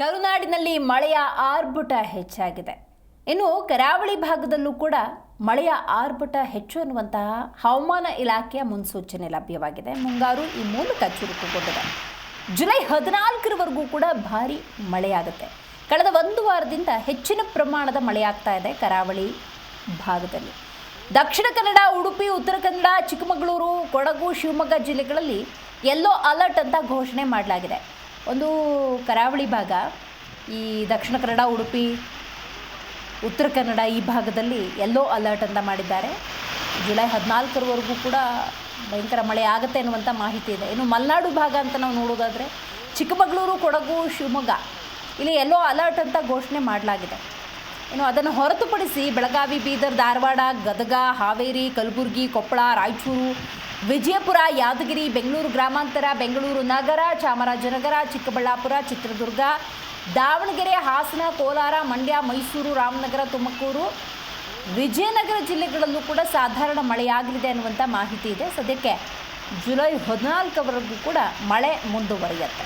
ಕರುನಾಡಿನಲ್ಲಿ ಮಳೆಯ ಆರ್ಭಟ ಹೆಚ್ಚಾಗಿದೆ. ಇನ್ನು ಕರಾವಳಿ ಭಾಗದಲ್ಲೂ ಕೂಡ ಮಳೆಯ ಆರ್ಭಟ ಹೆಚ್ಚು ಅನ್ನುವಂತಹ ಹವಾಮಾನ ಇಲಾಖೆಯ ಮುನ್ಸೂಚನೆ ಲಭ್ಯವಾಗಿದೆ. ಮುಂಗಾರು ಈ ಮೂಲಕ ಚುರುಕುಗೊಂಡಿದೆ. ಜುಲೈ ಹದಿನಾಲ್ಕರವರೆಗೂ ಕೂಡ ಭಾರಿ ಮಳೆಯಾಗುತ್ತೆ. ಕಳೆದ ಒಂದು ವಾರದಿಂದ ಹೆಚ್ಚಿನ ಪ್ರಮಾಣದ ಮಳೆಯಾಗ್ತಾ ಇದೆ ಕರಾವಳಿ ಭಾಗದಲ್ಲಿ. ದಕ್ಷಿಣ ಕನ್ನಡ, ಉಡುಪಿ, ಉತ್ತರ ಕನ್ನಡ, ಚಿಕ್ಕಮಗಳೂರು, ಕೊಡಗು, ಶಿವಮೊಗ್ಗ ಜಿಲ್ಲೆಗಳಲ್ಲಿ ಯೆಲ್ಲೋ ಅಲರ್ಟ್ ಅಂತ ಘೋಷಣೆ ಮಾಡಲಾಗಿದೆ. ಒಂದು ಕರಾವಳಿ ಭಾಗ, ಈ ದಕ್ಷಿಣ ಕನ್ನಡ, ಉಡುಪಿ, ಉತ್ತರ ಕನ್ನಡ ಈ ಭಾಗದಲ್ಲಿ ಎಲ್ಲೋ ಅಲರ್ಟ್ ಅಂತ ಮಾಡಿದ್ದಾರೆ. ಜುಲೈ ಹದಿನಾಲ್ಕರವರೆಗೂ ಕೂಡ ಭಯಂಕರ ಮಳೆ ಆಗುತ್ತೆ ಅನ್ನುವಂಥ ಮಾಹಿತಿ ಇದೆ. ಇನ್ನು ಮಲೆನಾಡು ಭಾಗ ಅಂತ ನಾವು ನೋಡೋದಾದರೆ ಚಿಕ್ಕಮಗಳೂರು, ಕೊಡಗು, ಶಿವಮೊಗ್ಗ, ಇಲ್ಲಿ ಎಲ್ಲೋ ಅಲರ್ಟ್ ಅಂತ ಘೋಷಣೆ ಮಾಡಲಾಗಿದೆ. ಇನ್ನು ಅದನ್ನು ಹೊರತುಪಡಿಸಿ ಬೆಳಗಾವಿ, ಬೀದರ್, ಧಾರವಾಡ, ಗದಗ, ಹಾವೇರಿ, ಕಲಬುರಗಿ, ಕೊಪ್ಪಳ, ರಾಯಚೂರು, ವಿಜಯಪುರ, ಯಾದಗಿರಿ, ಬೆಂಗಳೂರು ಗ್ರಾಮಾಂತರ, ಬೆಂಗಳೂರು ನಗರ, ಚಾಮರಾಜನಗರ, ಚಿಕ್ಕಬಳ್ಳಾಪುರ, ಚಿತ್ರದುರ್ಗ, ದಾವಣಗೆರೆ, ಹಾಸನ, ಕೋಲಾರ, ಮಂಡ್ಯ, ಮೈಸೂರು, ರಾಮನಗರ, ತುಮಕೂರು, ವಿಜಯನಗರ ಜಿಲ್ಲೆಗಳಲ್ಲೂ ಕೂಡ ಸಾಧಾರಣ ಮಳೆಯಾಗಲಿದೆ ಅನ್ನುವಂಥ ಮಾಹಿತಿ ಇದೆ. ಸದ್ಯಕ್ಕೆ ಜುಲೈ ಹದಿನಾಲ್ಕವರೆಗೂ ಕೂಡ ಮಳೆ ಮುಂದುವರಿಯುತ್ತೆ.